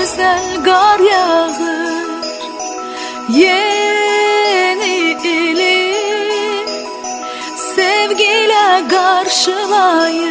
güzel gar yağır. Yeni ili sevgiyle karşılayır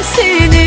nəğməsini